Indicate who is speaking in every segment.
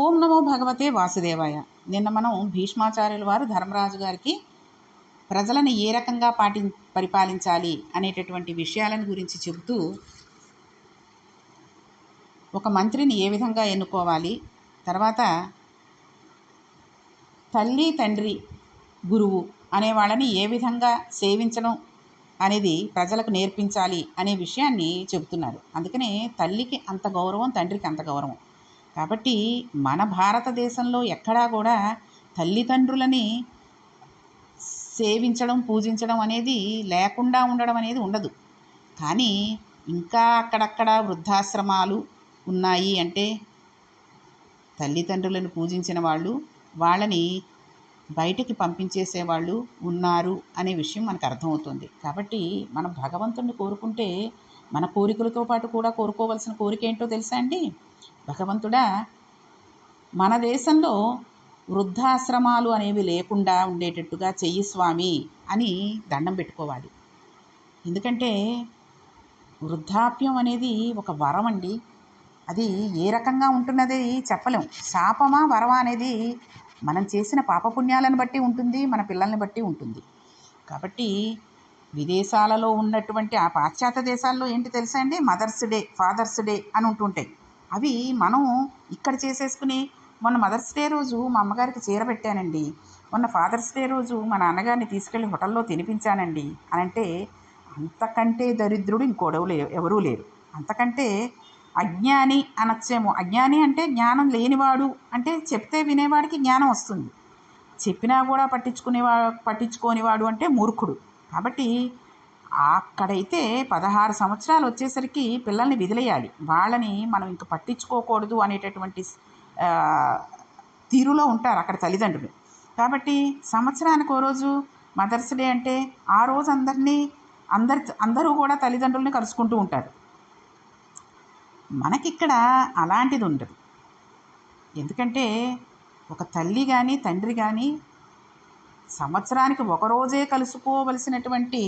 Speaker 1: ఓం నమో భగవతే వాసుదేవాయ. నిన్న మనం భీష్మాచార్యుల వారు ధర్మరాజు గారికి ప్రజలను ఏ రకంగా పాటి పరిపాలించాలి అనేటటువంటి విషయాలను గురించి చెబుతూ ఒక మంత్రిని ఏ విధంగా ఎన్నుకోవాలి? తర్వాత తల్లి తండ్రి గురువు అనే వాళ్ళని ఏ విధంగా సేవించడం అనేది ప్రజలకు నేర్పించాలి అనే విషయాన్ని చెబుతున్నారు. అందుకనే తల్లికి అంత గౌరవం తండ్రికి అంత గౌరవం. కాబట్టి మన భారతదేశంలో ఎక్కడా కూడా తల్లిదండ్రులని సేవించడం పూజించడం అనేది లేకుండా ఉండడం అనేది ఉండదు. కానీ ఇంకా అక్కడక్కడ వృద్ధాశ్రమాలు ఉన్నాయి అంటే తల్లిదండ్రులను పూజించిన వాళ్ళు వాళ్ళని బయటికి పంపించేసేవాళ్ళు ఉన్నారు అనే విషయం మనకు అర్థమవుతుంది. కాబట్టి మనం భగవంతుడిని కోరుకుంటే మన కోరికలతో పాటు కూడా కోరుకోవాల్సిన కోరిక ఏంటో తెలుసా అండి? భగవంతుడా మన దేశంలో వృద్ధాశ్రమాలు అనేవి లేకుండా ఉండేటట్టుగా చెయ్యి స్వామి అని దండం పెట్టుకోవాలి. ఎందుకంటే వృద్ధాప్యం అనేది ఒక వరం అండి. అది ఏ రకంగా ఉంటున్నది చెప్పలేం. శాపమా వరమా అనేది మనం చేసిన పాపపుణ్యాలను బట్టి ఉంటుంది మన పిల్లల్ని బట్టి ఉంటుంది. కాబట్టి విదేశాలలో ఉన్నటువంటి ఆ పాశ్చాత్య దేశాల్లో ఏంటి తెలుసా అండి? మదర్స్ డే ఫాదర్స్ డే అని ఉంటుంటాయి. అవి మనం ఇక్కడ చేసేసుకుని మొన్న మదర్స్ డే రోజు మా అమ్మగారికి చీర పెట్టానండి. మొన్న ఫాదర్స్ డే రోజు మా నాన్నగారిని తీసుకెళ్ళి హోటల్లో తినిపించానండి. అని అంటే అంతకంటే దరిద్రుడు ఇంకోడవు లేరు ఎవరూ లేరు. అంతకంటే అజ్ఞాని అనొచ్చేమో. అజ్ఞాని అంటే జ్ఞానం లేనివాడు అంటే చెప్తే వినేవాడికి జ్ఞానం వస్తుంది. చెప్పినా కూడా పట్టించుకునేవా పట్టించుకోనివాడు అంటే మూర్ఖుడు. కాబట్టి అక్కడైతే పదహారు సంవత్సరాలు వచ్చేసరికి పిల్లల్ని విదిలేయాలి. వాళ్ళని మనం ఇంక పట్టించుకోకూడదు అనేటటువంటి తీరులో ఉంటారు అక్కడ తల్లిదండ్రులు. కాబట్టి సంవత్సరానికి ఓ రోజు మదర్స్ డే అంటే ఆ రోజు అందరినీ అందరి అందరూ కూడా తల్లిదండ్రులని కలుసుకుంటూ ఉంటారు. మనకిక్కడ అలాంటిది ఉండదు. ఎందుకంటే ఒక తల్లి కానీ తండ్రి కానీ సంవత్సరానికి ఒకరోజే కలుసుకోవలసినటువంటి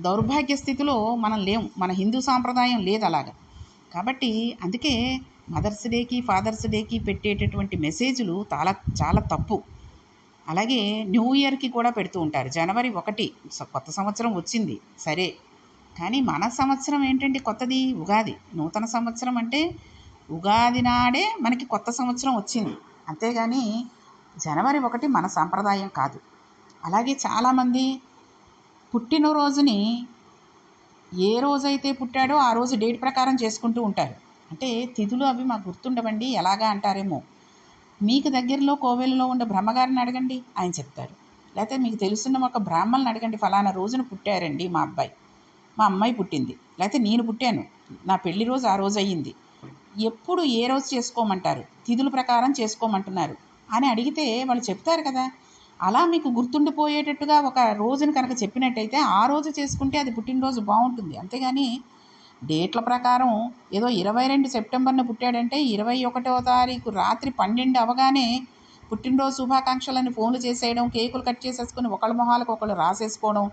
Speaker 1: దౌర్భాగ్య స్థితిలో మనం లేం. మన హిందూ సాంప్రదాయం లేదు అలాగా. కాబట్టి అందుకే మదర్స్ డేకి ఫాదర్స్ డేకి పెట్టేటటువంటి మెసేజ్లు చాలా చాలా తప్పు. అలాగే న్యూ ఇయర్కి కూడా పెడుతూ ఉంటారు. జనవరి ఒకటి కొత్త సంవత్సరం వచ్చింది. సరే. కానీ మన సంవత్సరం ఏంటంటే కొత్తది? ఉగాది. నూతన సంవత్సరం అంటే ఉగాది నాడే మనకి కొత్త సంవత్సరం వచ్చింది. అంతేగాని జనవరి ఒకటి మన సాంప్రదాయం కాదు. అలాగే చాలామంది పుట్టినరోజుని ఏ రోజైతే పుట్టాడో ఆ రోజు డేట్ ప్రకారం చేసుకుంటూ ఉంటారు. అంటే తిథులు అవి మాకు గుర్తుండవండి. ఎలాగా అంటారేమో. మీకు దగ్గరలో కోవెలలో ఉండే బ్రహ్మగారిని అడగండి. ఆయన చెప్తారు. లేకపోతే మీకు తెలుసున్న ఒక బ్రాహ్మణ్ని అడగండి. ఫలానా రోజున పుట్టారండి మా అబ్బాయి. మా అమ్మాయి పుట్టింది. లేకపోతే నేను పుట్టాను. నా పెళ్ళి రోజు ఆ రోజు అయ్యింది. ఎప్పుడు ఏ రోజు చేసుకోమంటారు? తిథుల ప్రకారం చేసుకోమంటున్నారు. అని అడిగితే వాళ్ళు చెప్తారు కదా. అలా మీకు గుర్తుండిపోయేటట్టుగా ఒక రోజుని కనుక చెప్పినట్టయితే ఆ రోజు చేసుకుంటే అది పుట్టినరోజు బాగుంటుంది. అంతేగాని డేట్ల ప్రకారం ఏదో ఇరవై రెండు సెప్టెంబర్న పుట్టాడంటే ఇరవై ఒకటవ తారీఖు రాత్రి పన్నెండు అవగానే పుట్టినరోజు శుభాకాంక్షలని ఫోన్లు చేసేయడం కేకులు కట్ చేసేసుకుని ఒకళ్ళ మొహాలకు ఒకళ్ళు రాసేసుకోవడం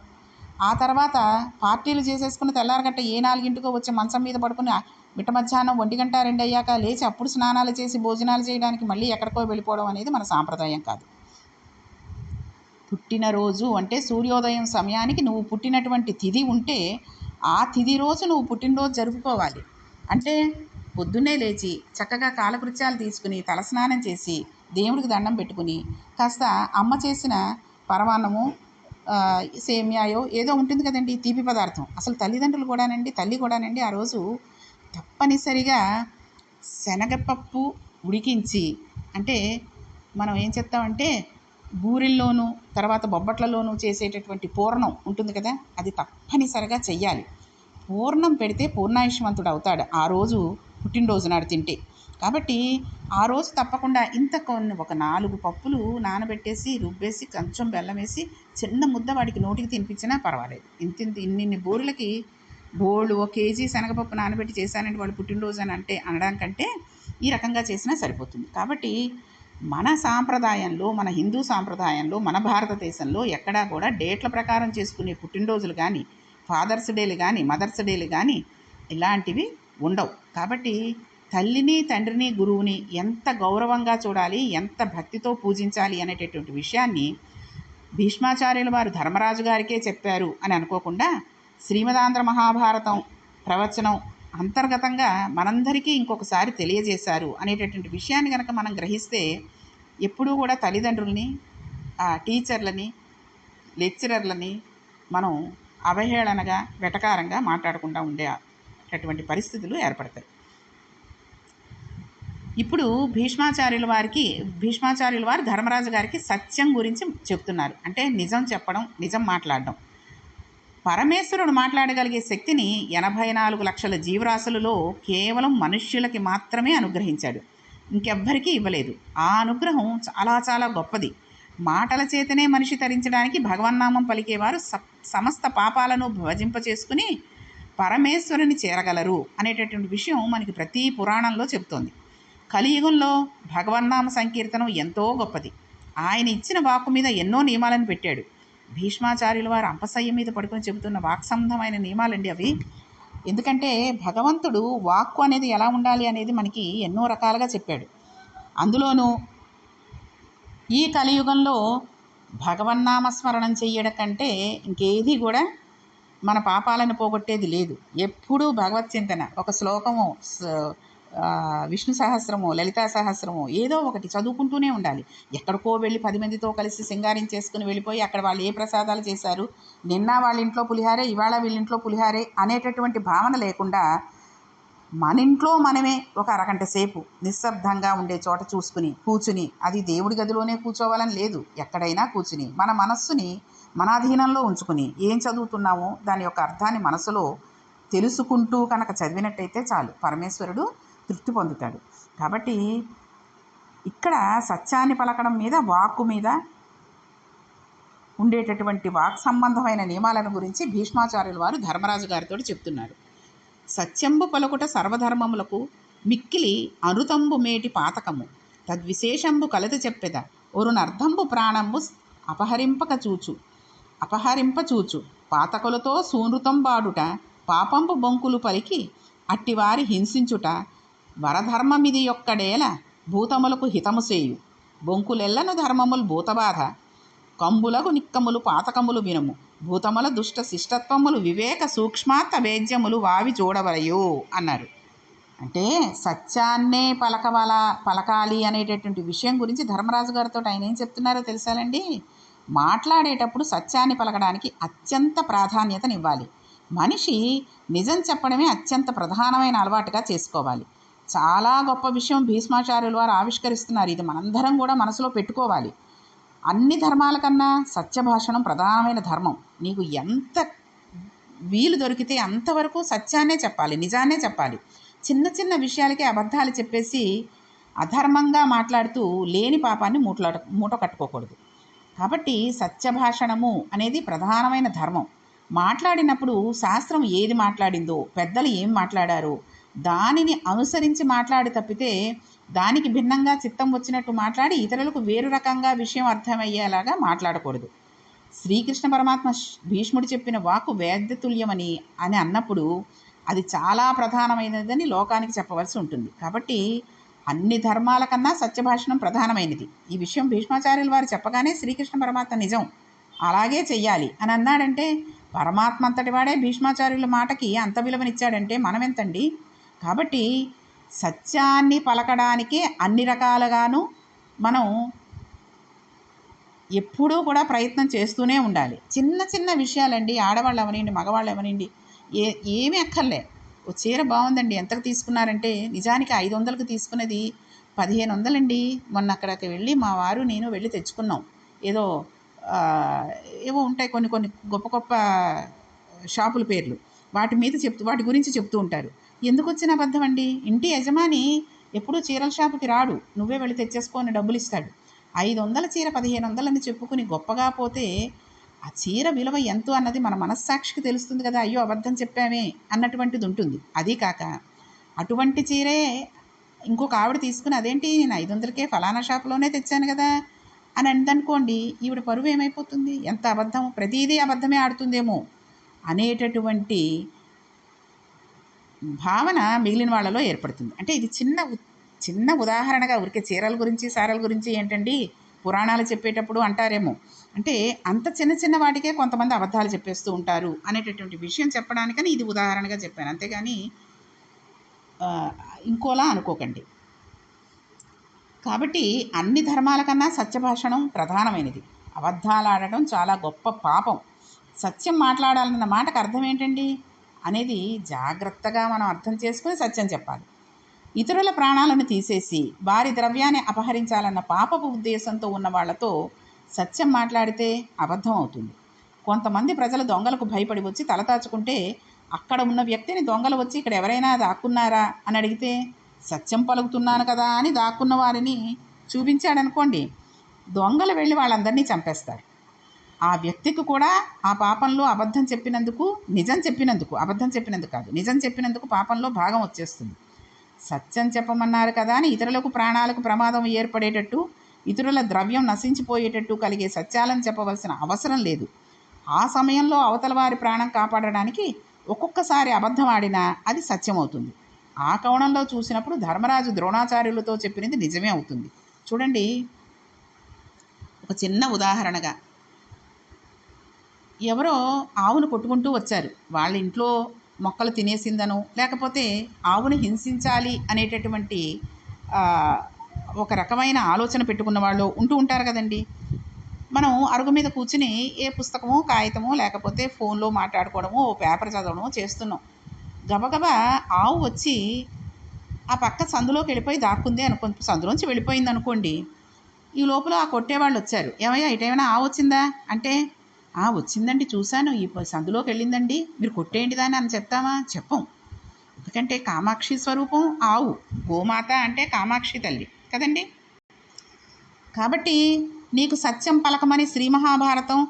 Speaker 1: ఆ తర్వాత పార్టీలు చేసేసుకుని తెల్లారగట్ట ఏ నాలుగింటికో వచ్చి మంచం మీద పడుకుని మిట్ట మధ్యాహ్నం ఒంటి గంట రెండు అయ్యాక లేచి అప్పుడు స్నానాలు చేసి భోజనాలు చేయడానికి మళ్ళీ ఎక్కడికో వెళ్ళిపోవడం అనేది మన సాంప్రదాయం కాదు. పుట్టినరోజు అంటే సూర్యోదయం సమయానికి నువ్వు పుట్టినటువంటి తిథి ఉంటే ఆ తిథి రోజు నువ్వు పుట్టినరోజు జరుపుకోవాలి. అంటే పొద్దున్నే లేచి చక్కగా కాలకృత్యాలు తీసుకుని తలస్నానం చేసి దేవుడికి దండం పెట్టుకుని కాస్త అమ్మ చేసిన పరమాన్నము సేమియాయో ఏదో ఉంటుంది కదండి తీపి పదార్థం. అసలు తల్లిదండ్రులు కూడానండి తల్లి కూడానండి ఆ రోజు తప్పనిసరిగా శనగపప్పు ఉడికించి అంటే మనం ఏం చెప్తామంటే బూరెల్లోనూ తర్వాత బొబ్బట్లలోనూ చేసేటటువంటి పూర్ణం ఉంటుంది కదా అది తప్పనిసరిగా చెయ్యాలి. పూర్ణం పెడితే పూర్ణాయుష్మంతుడు అవుతాడు ఆ రోజు పుట్టినరోజు నాడు తింటే. కాబట్టి ఆ రోజు తప్పకుండా ఇంత కొన్ని ఒక నాలుగు పప్పులు నానబెట్టేసి రుబ్బేసి కొంచెం బెల్లం వేసి చిన్న ముద్ద వాడికి నోటికి తినిపించినా పర్వాలేదు. ఇంత ఇంత ఇన్నిన్ని బూరెలకి బోళ్ళు ఒక కేజీ శనగపప్పు నానబెట్టి చేశానంటే వాళ్ళు పుట్టినరోజు అని అంటే అనడానికంటే ఈ రకంగా చేసినా సరిపోతుంది. కాబట్టి మన సాంప్రదాయంలో మన హిందూ సాంప్రదాయంలో మన భారతదేశంలో ఎక్కడా కూడా డేట్ల ప్రకారం చేసుకునే పుట్టినరోజులు కానీ ఫాదర్స్ డేలు కానీ మదర్స్ డేలు కానీ ఇలాంటివి ఉండవు. కాబట్టి తల్లిని తండ్రిని గురువుని ఎంత గౌరవంగా చూడాలి ఎంత భక్తితో పూజించాలి అనేటటువంటి విషయాన్ని భీష్మాచార్యుల వారు ధర్మరాజు గారికే చెప్పారు అని అనుకోకుండా శ్రీమదాంధ్ర మహాభారతం ప్రవచనం అంతర్గతంగా మనందరికీ ఇంకొకసారి తెలియజేశారు అనేటటువంటి విషయాన్ని కనుక మనం గ్రహిస్తే ఎప్పుడూ కూడా తల్లిదండ్రుల్ని టీచర్లని లెక్చరర్లని మనం అవహేళనగా వెటకారంగా మాట్లాడకుండా ఉండేటటువంటి పరిస్థితులు ఏర్పడతాయి. ఇప్పుడు భీష్మాచార్యుల వారికి భీష్మాచార్యుల వారు ధర్మరాజు గారికి సత్యం గురించి చెప్తున్నారు. అంటే నిజం చెప్పడం నిజం మాట్లాడడం. పరమేశ్వరుడు మాట్లాడగలిగే శక్తిని ఎనభై నాలుగు లక్షల జీవరాశులలో కేవలం మనుష్యులకి మాత్రమే అనుగ్రహించాడు. ఇంకెవ్వరికీ ఇవ్వలేదు. ఆ అనుగ్రహం చాలా చాలా గొప్పది. మాటల చేతనే మనిషి తరించడానికి భగవన్నామం పలికేవారు స సమస్త పాపాలను భజింప చేసుకుని పరమేశ్వరుని చేరగలరు అనేటటువంటి విషయం మనకి ప్రతి పురాణంలో చెబుతోంది. కలియుగంలో భగవన్నామ సంకీర్తనం ఎంతో గొప్పది. ఆయన ఇచ్చిన వాక్కు మీద ఎన్నో నియమాలను పెట్టాడు. భీష్మాచార్యుల వారు అంపసయ్య మీద పడుకొని చెబుతున్న వాక్సంధమైన నియమాలండి అవి. ఎందుకంటే భగవంతుడు వాక్కు అనేది ఎలా ఉండాలి అనేది మనకి ఎన్నో రకాలుగా చెప్పాడు. అందులోనూ ఈ కలియుగంలో భగవన్నామస్మరణం చెయ్యడం కంటే ఇంకేది కూడా మన పాపాలను పోగొట్టేది లేదు. ఎప్పుడూ భగవత్ చింతన ఒక శ్లోకము విష్ణు సహస్రము లలితా సహస్రము ఏదో ఒకటి చదువుకుంటూనే ఉండాలి. ఎక్కడికో వెళ్ళి పది మందితో కలిసి సింగారించేసుకుని వెళ్ళిపోయి అక్కడ వాళ్ళు ఏ ప్రసాదాలు చేశారు? నిన్న వాళ్ళ ఇంట్లో పులిహారే ఇవాళ వీళ్ళ ఇంట్లో పులిహారే అనేటటువంటి భావన లేకుండా మన ఇంట్లో మనమే ఒక అరగంట సేపు నిశ్శబ్దంగా ఉండే చోట చూసుకుని కూర్చుని అది దేవుడి గదిలోనే కూర్చోవాలని లేదు. ఎక్కడైనా కూర్చుని మన మనస్సుని మన అధీనంలో ఉంచుకుని ఏం చదువుతున్నామో దాని యొక్క అర్థాన్ని మనసులో తెలుసుకుంటూ కనుక చదివినట్టయితే చాలు. పరమేశ్వరుడు తృప్తి పొందుతాడు. కాబట్టి ఇక్కడ సత్యాన్ని పలకడం మీద వాక్కు మీద ఉండేటటువంటి వాక్ సంబంధమైన నియమాలను గురించి భీష్మాచార్యుల వారు ధర్మరాజు గారితో చెప్తున్నారు. సత్యంబు పలుకుట సర్వధర్మములకు మిక్కిలి అనుతంబు మేటి పాతకము. తద్విశేషంబు కలత చెప్పెద. ఒరునర్ధంబు ప్రాణంబు అపహరింపక చూచు. అపహరింప చూచు. పాతకులతో సూనృతం బాడుట పాపంపు బొంకులు పలికి అట్టివారి హింసించుట వరధర్మమిది యొక్కడేల భూతములకు హితము చేయు. బొంకులెల్లను ధర్మములు భూతబాధ. కంబులకు నిక్కములు పాతకములు వినుము. భూతముల దుష్ట శిష్టత్వములు వివేక సూక్ష్మాత్త వేద్యములు వావి చూడవలయు అన్నారు. అంటే సత్యాన్నే పలకవల పలకాలి అనేటటువంటి విషయం గురించి ధర్మరాజు గారితో ఆయన ఏం చెప్తున్నారో తెలుసాలండి మాట్లాడేటప్పుడు సత్యాన్ని పలకడానికి అత్యంత ప్రాధాన్యతనివ్వాలి. మనిషి నిజం చెప్పడమే అత్యంత ప్రధానమైన అలవాటుగా చేసుకోవాలి. చాలా గొప్ప విషయం భీష్మాచార్యుల వారు ఆవిష్కరిస్తున్నారు. ఇది మనందరం కూడా మనసులో పెట్టుకోవాలి. అన్ని ధర్మాల కన్నా సత్యభాషణం ప్రధానమైన ధర్మం. నీకు ఎంత వీలు దొరికితే అంతవరకు సత్యాన్నే చెప్పాలి నిజాన్నే చెప్పాలి. చిన్న చిన్న విషయాలకే అబద్ధాలు చెప్పేసి అధర్మంగా మాట్లాడుతూ లేని పాపాన్ని మూటలాట మూట కట్టుకోకూడదు. కాబట్టి సత్యభాషణము అనేది ప్రధానమైన ధర్మం. మాట్లాడినప్పుడు శాస్త్రం ఏది మాట్లాడిందో పెద్దలు ఏం మాట్లాడారో దానిని అనుసరించి మాట్లాడి తప్పితే దానికి భిన్నంగా చిత్తం వచ్చినట్టు మాట్లాడి ఇతరులకు వేరు రకంగా విషయం అర్థమయ్యేలాగా మాట్లాడకూడదు. శ్రీకృష్ణ పరమాత్మ భీష్ముడు చెప్పిన వాకు వేద్యతుల్యమని అని అన్నప్పుడు అది చాలా ప్రధానమైనదని లోకానికి చెప్పవలసి ఉంటుంది. కాబట్టి అన్ని ధర్మాల కన్నా సత్యభాషణం ప్రధానమైనది. ఈ విషయం భీష్మాచార్యుల వారు చెప్పగానే శ్రీకృష్ణ పరమాత్మ నిజం. అలాగే చెయ్యాలి. అని అన్నాడంటే పరమాత్మ అంతటి వాడే భీష్మాచార్యుల మాటకి అంత విలువనిచ్చాడంటే మనం ఎంతండి కాబట్టి సత్యాన్ని పలకడానికి అన్ని రకాలుగాను మనం ఎప్పుడూ కూడా ప్రయత్నం చేస్తూనే ఉండాలి. చిన్న చిన్న విషయాలండి ఆడవాళ్ళు అవనండి మగవాళ్ళు అవనండి ఏ ఏమీ అక్కర్లే. ఓ చీర బాగుందండి ఎంతకు తీసుకున్నారంటే నిజానికి ఐదు వందలకు తీసుకున్నది పదిహేను వందలండి మొన్న అక్కడికి వెళ్ళి మా వారు నేను వెళ్ళి తెచ్చుకున్నాం. ఏదో ఏవో ఉంటాయి కొన్ని కొన్ని గొప్ప గొప్ప షాపుల పేర్లు. వాటి మీద చెప్తూ వాటి గురించి చెప్తూ ఉంటారు. ఎందుకు వచ్చిన అబద్ధం అండి ఇంటి యజమాని ఎప్పుడూ చీరల షాపుకి రాడు. నువ్వే వెళ్ళి తెచ్చేసుకొని డబ్బులు ఇస్తాడు ఐదు వందల చీర పదిహేను వందలని చెప్పుకుని గొప్పగా పోతే ఆ చీర విలువ ఎంతో అన్నది మన మనస్సాక్షికి తెలుస్తుంది కదా. అయ్యో అబద్ధం చెప్పామే అన్నటువంటిది ఉంటుంది అది కాక అటువంటి చీరే ఇంకొక ఆవిడ తీసుకుని అదేంటి నేను ఐదు వందలకే ఫలానా షాపులోనే తెచ్చాను కదా అని అందనుకోండి ఈవిడ పరువు ఏమైపోతుంది ఎంత అబద్ధం? ప్రతిదీ అబద్ధమే ఆడుతుందేమో అనేటటువంటి భావన మిగిలిన వాళ్ళలో ఏర్పడుతుంది. అంటే ఇది చిన్న చిన్న ఉదాహరణగా ఊరికే చీరల గురించి సారల గురించి ఏంటండి? పురాణాలు చెప్పేటప్పుడు అంటారేమో. అంటే అంత చిన్న చిన్న వాటికే కొంతమంది అబద్ధాలు చెప్పేస్తూ ఉంటారు అనేటటువంటి విషయం చెప్పడానికని ఇది ఉదాహరణగా చెప్పాను. అంతేగాని ఇంకోలా అనుకోకండి. కాబట్టి అన్ని ధర్మాల కన్నా సత్యభాషణం ప్రధానమైనది. అబద్ధాలు ఆడటం చాలా గొప్ప పాపం. సత్యం మాట్లాడాలన్న మాటకు అర్థం ఏంటండి? అనేది జాగ్రత్తగా మనం అర్థం చేసుకుని సత్యం చెప్పాలి. ఇతరుల ప్రాణాలను తీసేసి వారి ద్రవ్యాన్ని అపహరించాలన్న పాపపు ఉద్దేశంతో ఉన్న వాళ్ళతో సత్యం మాట్లాడితే అబద్ధం అవుతుంది. కొంతమంది ప్రజలు దొంగలకు భయపడి వచ్చి తలదాచుకుంటే అక్కడ ఉన్న వ్యక్తిని దొంగలు వచ్చి ఇక్కడ ఎవరైనా దాక్కున్నారా అని అడిగితే సత్యం పలుకుతున్నాను కదా అని దాక్కున్న వారిని చూపించాడనుకోండి. దొంగలు వెళ్ళి వాళ్ళందరినీ చంపేస్తారు. ఆ వ్యక్తికి కూడా ఆ పాపంలో అబద్ధం చెప్పినందుకు నిజం చెప్పినందుకు అబద్ధం చెప్పినందుకు కాదు నిజం చెప్పినందుకు పాపంలో భాగం వచ్చేస్తుంది. సత్యం చెప్పమన్నారు కదా అని ఇతరులకు ప్రాణాలకు ప్రమాదం ఏర్పడేటట్టు ఇతరుల ద్రవ్యం నశించిపోయేటట్టు కలిగే సత్యాలను చెప్పవలసిన అవసరం లేదు. ఆ సమయంలో అవతల వారి ప్రాణం కాపాడడానికి ఒక్కొక్కసారి అబద్ధం ఆడినా అది సత్యం అవుతుంది ఆ కోణంలో చూసినప్పుడు ధర్మరాజు ద్రోణాచార్యులతో చెప్పినది నిజమే అవుతుంది. చూడండి ఒక చిన్న ఉదాహరణగా ఎవరో ఆవును కొట్టుకుంటూ వచ్చారు. వాళ్ళ ఇంట్లో మొక్కలు తినేసిందనో లేకపోతే ఆవును హింసించాలి అనేటటువంటి ఒక రకమైన ఆలోచన పెట్టుకున్న వాళ్ళు ఉంటూ ఉంటారు కదండి. మనం అరుగు మీద కూర్చుని ఏ పుస్తకమో కాగితమో లేకపోతే ఫోన్లో మాట్లాడుకోవడమో ఓ పేపర్ చదవడమో చేస్తున్నాం. గబగబా ఆవు వచ్చి ఆ పక్క సందులోకి వెళ్ళిపోయి దాక్కుంది అనుకో సందులోంచి వెళ్ళిపోయింది అనుకోండి ఈ లోపల ఆ కొట్టేవాళ్ళు వచ్చారు. ఏమయ్యా ఇటేమైనా ఆవు వచ్చిందా? అంటే వచ్చిందండి చూశాను. ఈ సందులోకి వెళ్ళిందండి. మీరు కొట్టేయండి దాన్ని అని చెప్తామా? చెప్పం. ఎందుకంటే కామాక్షి స్వరూపం ఆవు. గోమాత అంటే కామాక్షి తల్లి. కదండి? కాబట్టి నీకు సత్యం పలకమని శ్రీ మహాభారతం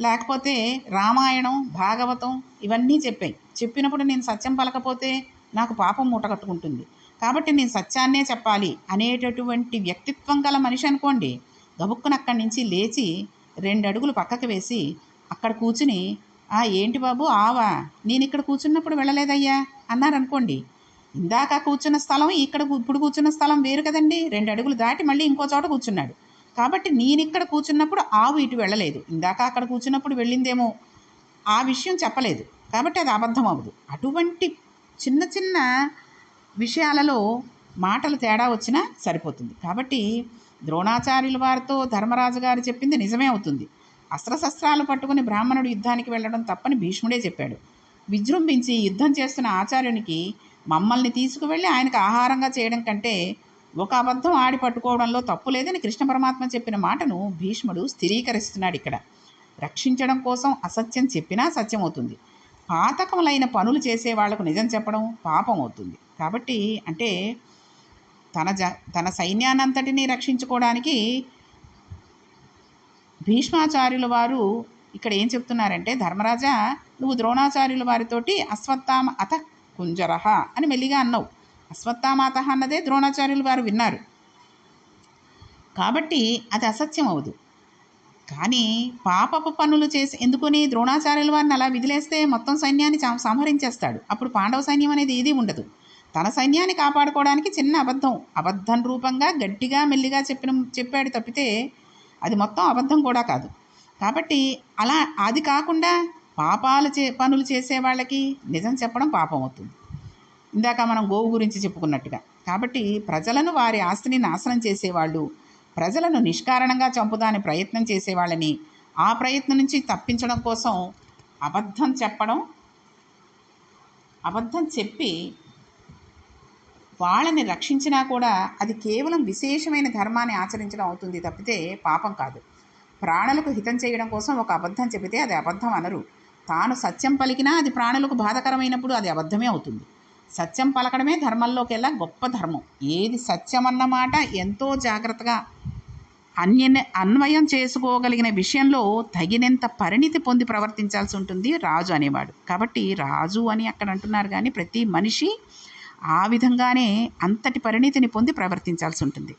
Speaker 1: లేకపోతే రామాయణం భాగవతం ఇవన్నీ చెప్పాయి. చెప్పినప్పుడు నేను సత్యం పలకపోతే నాకు పాపం మూట కట్టుకుంటుంది. కాబట్టి నేను సత్యాన్నే చెప్పాలి అనేటటువంటి వ్యక్తిత్వం గల మనిషి అనుకోండి గబుక్కున అక్కడి నుంచి లేచి రెండు అడుగులు పక్కకు వేసి అక్కడ కూర్చుని ఆ ఏంటి బాబు ఆవా? నేను ఇక్కడ కూర్చున్నప్పుడు వెళ్ళలేదయ్యా? అన్నారనుకోండి. ఇందాక కూర్చున్న స్థలం ఇక్కడ ఇప్పుడు కూర్చున్న స్థలం వేరు కదండి. రెండు అడుగులు దాటి మళ్ళీ ఇంకో చోట కూర్చున్నాడు. కాబట్టి నేను ఇక్కడ కూర్చున్నప్పుడు ఆవు ఇటు వెళ్ళలేదు. ఇందాక అక్కడ కూర్చున్నప్పుడు వెళ్ళిందేమో? ఆ విషయం చెప్పలేదు. కాబట్టి అది అబద్ధం అవ్వదు. అటువంటి చిన్న చిన్న విషయాలలో మాటలు తేడా వచ్చినా సరిపోతుంది. కాబట్టి ద్రోణాచార్యుల వారితో ధర్మరాజు గారు చెప్పింది నిజమే అవుతుంది. అస్త్రశస్త్రాలు పట్టుకుని బ్రాహ్మణుడు యుద్ధానికి వెళ్ళడం తప్పని భీష్ముడే చెప్పాడు. విజృంభించి యుద్ధం చేస్తున్న ఆచార్యునికి మమ్మల్ని తీసుకువెళ్ళి ఆయనకు ఆహారంగా చేయడం కంటే ఒక అబద్ధం ఆడి పట్టుకోవడంలో తప్పు లేదని కృష్ణ పరమాత్మ చెప్పిన మాటను భీష్ముడు స్థిరీకరిస్తున్నాడు ఇక్కడ. రక్షించడం కోసం అసత్యం చెప్పినా సత్యం అవుతుంది. పాతకములైన పనులు చేసే వాళ్ళకు నిజం చెప్పడం పాపం అవుతుంది. కాబట్టి అంటే తన జ తన సైన్యానంతటినీ రక్షించుకోవడానికి భీష్మాచార్యుల వారు ఇక్కడ ఏం చెప్తున్నారంటే ధర్మరాజా నువ్వు ద్రోణాచార్యుల వారితోటి అశ్వత్థామ అత కుంజరహ అని మెల్లిగా అన్నావు. అశ్వత్థామాత అన్నదే ద్రోణాచార్యులు వారు విన్నారు. కాబట్టి అది అసత్యం అవదు. కానీ పాపపు పనులు చేసి ఎందుకని ద్రోణాచార్యుల వారిని అలా విదిలేస్తే మొత్తం సైన్యాన్ని సంహరించేస్తాడు. అప్పుడు పాండవ సైన్యం అనేది ఏదీ ఉండదు. తన సైన్యాన్ని కాపాడుకోవడానికి చిన్న అబద్ధం. అబద్ధం రూపంగా గట్టిగా మెల్లిగా చెప్పిన చెప్పాడు తప్పితే అది మొత్తం అబద్ధం కూడా కాదు. కాబట్టి అలా అది కాకుండా పాపాలు చే పనులు చేసే వాళ్ళకి నిజం చెప్పడం పాపం అవుతుంది. ఇందాక మనం గోవు గురించి చెప్పుకున్నట్టుగా. కాబట్టి ప్రజలను వారి ఆస్తిని నాశనం చేసేవాళ్ళు ప్రజలను నిష్కారణంగా చంపుదాని ప్రయత్నం చేసేవాళ్ళని ఆ ప్రయత్నం నుంచి తప్పించడం కోసం అబద్ధం చెప్పడం అబద్ధం చెప్పి వాళ్ళని రక్షించినా కూడా అది కేవలం విశేషమైన ధర్మాన్ని ఆచరించడం అవుతుంది తప్పితే పాపం కాదు. ప్రాణులకు హితం చేయడం కోసం ఒక అబద్ధం చెబితే అది అబద్ధం అనరు. తాను సత్యం పలికినా అది ప్రాణులకు బాధకరమైనప్పుడు అది అబద్ధమే అవుతుంది. సత్యం పలకడమే ధర్మంలోకెల్లా గొప్ప ధర్మం. ఏది సత్యం అన్నమాట ఎంతో జాగ్రత్తగా అన్య అన్వయం చేసుకోగలిగిన విషయంలో తగినంత పరిణితి పొంది ప్రవర్తించాల్సి ఉంటుంది రాజు అనేవాడు. కాబట్టి రాజు అని అక్కడ అంటున్నారు కానీ ప్రతి మనిషి ఆ విధంగానే అంతటి పరిణితిని పొంది ప్రవర్తించాల్సి ఉంటుంది.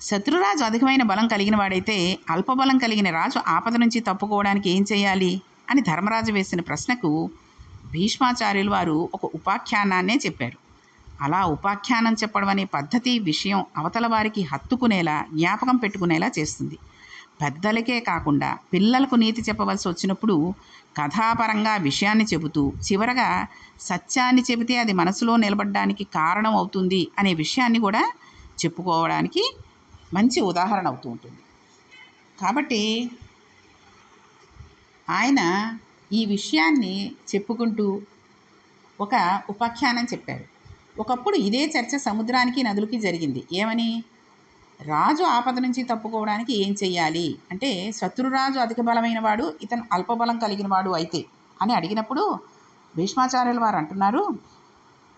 Speaker 1: శత్రురాజు అధికమైన బలం కలిగిన వాడైతే అల్పబలం కలిగిన రాజు ఆపద నుంచి తప్పుకోవడానికి ఏం చేయాలి? అని ధర్మరాజు వేసిన ప్రశ్నకు భీష్మాచార్యులు వారు ఒక ఉపాఖ్యానాన్నే చెప్పారు. అలా ఉపాఖ్యానం చెప్పడం అనే పద్ధతి విషయం అవతల వారికి హత్తుకునేలా జ్ఞాపకం పెట్టుకునేలా చేస్తుంది. పెద్దలకే కాకుండా పిల్లలకు నీతి చెప్పవలసి వచ్చినప్పుడు కథాపరంగా విషయాన్ని చెబుతూ చివరగా సత్యాన్ని చెబితే అది మనసులో నిలబడడానికి కారణం అవుతుంది అనే విషయాన్ని కూడా చెప్పుకోవడానికి మంచి ఉదాహరణ అవుతూ ఉంటుంది. కాబట్టి ఆయన ఈ విషయాన్ని చెప్పుకుంటూ ఒక ఉపాఖ్యానం చెప్పారు. ఒకప్పుడు ఇదే చర్చ సముద్రానికి నదులకి జరిగింది. ఏమని? రాజు ఆపద నుంచి తప్పుకోవడానికి ఏం చెయ్యాలి? అంటే శత్రురాజు అధిక బలమైన వాడు ఇతను అల్పబలం కలిగిన వాడు అయితే అని అడిగినప్పుడు భీష్మాచార్యులు వారు అంటున్నారు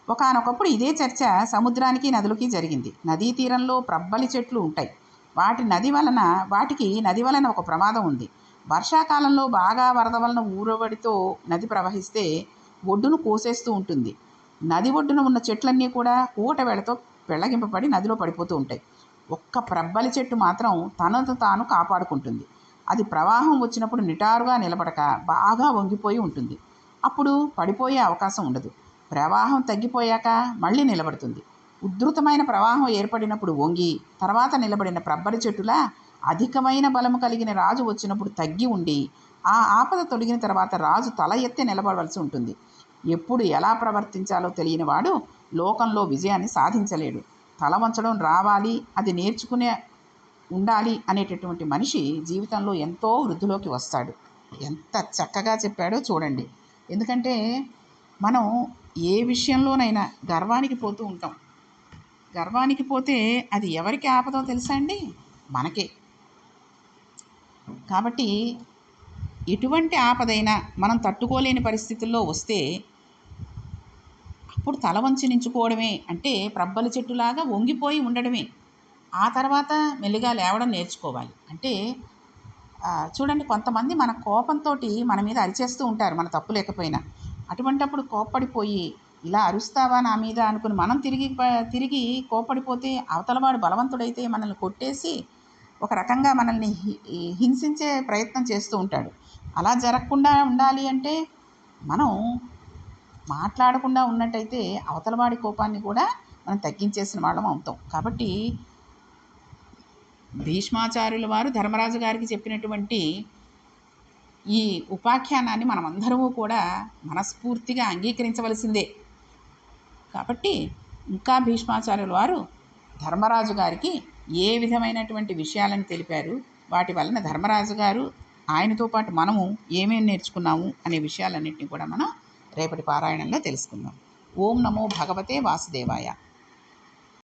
Speaker 1: ఒకనొకప్పుడు ఇదే చర్చ సముద్రానికి నదులకి జరిగింది. నదీ తీరంలో ప్రబ్బలి చెట్లు ఉంటాయి. వాటి నది వలన వాటికి నది వలన ఒక ప్రమాదం ఉంది. వర్షాకాలంలో బాగా వరద వలన ఊరబడితో నది ప్రవహిస్తే ఒడ్డును కోసేస్తూ ఉంటుంది. నది ఒడ్డున ఉన్న చెట్లన్నీ కూడా కూట వేళతో పెళ్ళగింపబడి నదిలో పడిపోతూ ఉంటాయి. ఒక్క ప్రబ్బలి చెట్టు మాత్రం తనను తాను కాపాడుకుంటుంది. అది ప్రవాహం వచ్చినప్పుడు నిటారుగా నిలబడక బాగా వంగిపోయి ఉంటుంది. అప్పుడు పడిపోయే అవకాశం ఉండదు. ప్రవాహం తగ్గిపోయాక మళ్ళీ నిలబడుతుంది. ఉధృతమైన ప్రవాహం ఏర్పడినప్పుడు వంగి తర్వాత నిలబడిన ప్రబ్బలి చెట్టులా అధికమైన బలము కలిగిన రాజు వచ్చినప్పుడు తగ్గి ఉండి ఆ ఆపద తొలగిన తర్వాత రాజు తల ఎత్తి నిలబడవలసి ఉంటుంది. ఎప్పుడు ఎలా ప్రవర్తించాలో తెలియని వాడు లోకంలో విజయాన్ని సాధించలేడు. తల వంచడం రావాలి అది నేర్చుకునే ఉండాలి అనేటటువంటి మనిషి జీవితంలో ఎంతో వృద్ధిలోకి వస్తాడు. ఎంత చక్కగా చెప్పాడో చూడండి. ఎందుకంటే మనం ఏ విషయంలోనైనా గర్వానికి పోతూ ఉంటాం. గర్వానికి పోతే అది ఎవరికి ఆపదో తెలుసా అండి? మనకే. కాబట్టి ఎటువంటి ఆపదైనా మనం తట్టుకోలేని పరిస్థితుల్లో వస్తే అప్పుడు తల వంచి నించుకోవడమే. అంటే ప్రబ్బలి చెట్టులాగా వంగిపోయి ఉండడమే. ఆ తర్వాత మెల్లిగా లేవడం నేర్చుకోవాలి. అంటే చూడండి కొంతమంది మన కోపంతో మన మీద అరిచేస్తూ ఉంటారు మన తప్పు లేకపోయినా. అటువంటప్పుడు కోప్పడిపోయి ఇలా అరుస్తావా నా మీద? అనుకుని మనం తిరిగి తిరిగి కోప్పడిపోతే అవతలవాడు బలవంతుడైతే మనల్ని కొట్టేసి ఒక రకంగా మనల్ని హింసించే ప్రయత్నం చేస్తూ ఉంటాడు. అలా జరగకుండా ఉండాలి అంటే మనం మాట్లాడకుండా ఉన్నట్టయితే అవతలవాడి కోపాన్ని కూడా మనం తగ్గించేసిన వాళ్ళం అవుతాం. కాబట్టి భీష్మాచార్యుల వారు ధర్మరాజు గారికి చెప్పినటువంటి ఈ ఉపాఖ్యానాన్ని మనమందరము కూడా మనస్ఫూర్తిగా అంగీకరించవలసిందే. కాబట్టి ఇంకా భీష్మాచార్యుల వారు ధర్మరాజు గారికి ఏ విధమైనటువంటి విషయాలను తెలిపారు వాటి వలన ధర్మరాజు గారు ఆయనతో పాటు మనము ఏమేమి నేర్చుకున్నాము అనే విషయాలన్నింటినీ కూడా మనం రేపటి పారాయణంలో తెలుసుకుందాం. ఓం నమో భగవతే వాసుదేవాయ.